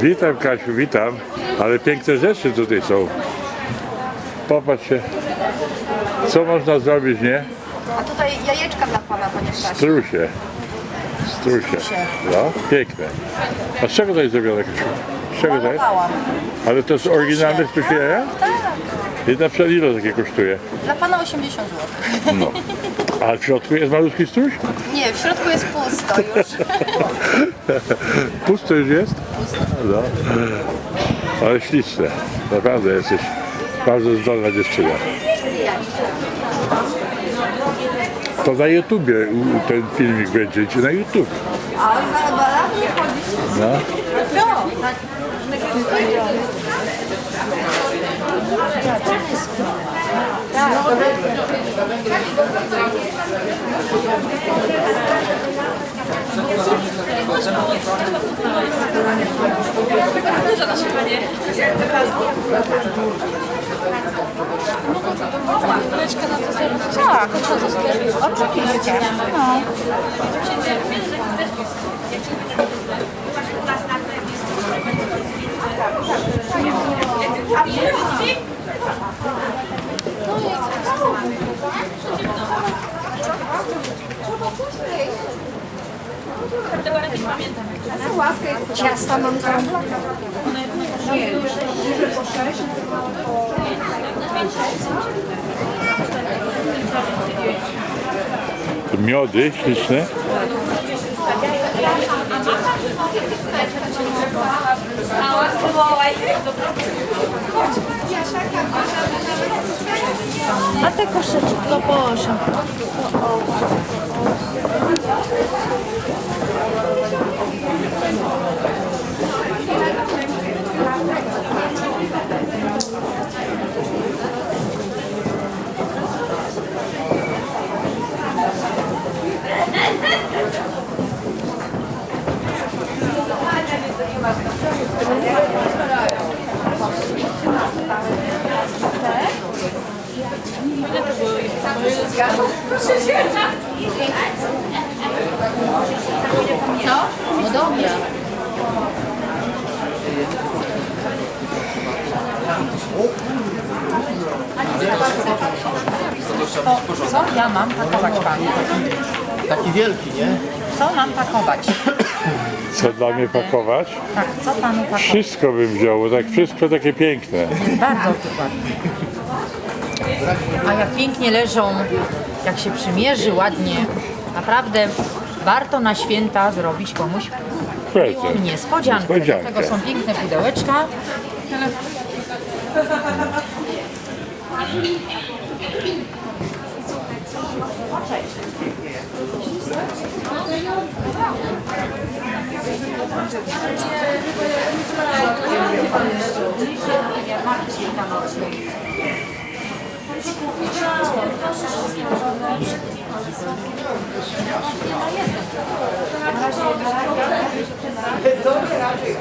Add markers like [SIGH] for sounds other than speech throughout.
Witam Kasiu, witam. Ale piękne rzeczy tutaj są. Popatrzcie. Co można zrobić, nie? A tutaj jajeczka dla pana, panie Stasiu. Strusie. Strusie. No, piękne. A z czego to jest zrobione, Kasiu? Z czego to jest? Malowałam. Ale to jest oryginalne strusie jaja? Tak. I na przykład ile takie kosztuje? Dla pana 80 zł. No. A w środku jest malutki struś? Nie, w środku jest pusto już. [LAUGHS] Pusto już jest? No. Ale śliczne. Naprawdę jesteś bardzo zdolna dziewczyna. To na YouTubie ten filmik będzie ci na YouTube. A za balami chodzi. No. No. Tak, oczywiście. No. Ciasta mam tam. Miody śliczne. A te koszyczki, no proszę. No dobra. To co ja mam pakować panu? Taki wielki, nie? Co mam pakować? Co dla mnie pakować? Tak, co panu pakować? Wszystko bym wziął, bo tak wszystko takie piękne. Bardzo ładnie. A jak pięknie leżą, jak się przymierzy ładnie, naprawdę warto na święta zrobić komuś miłą Prezent. niespodziankę. Niespodziankę. Dlatego są piękne pudełeczka. Dobry raczej.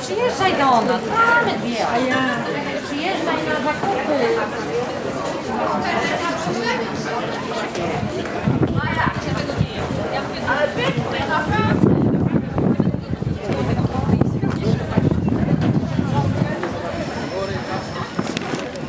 Przyjeżdżaj do nas, mamy dwie. Na zakupy.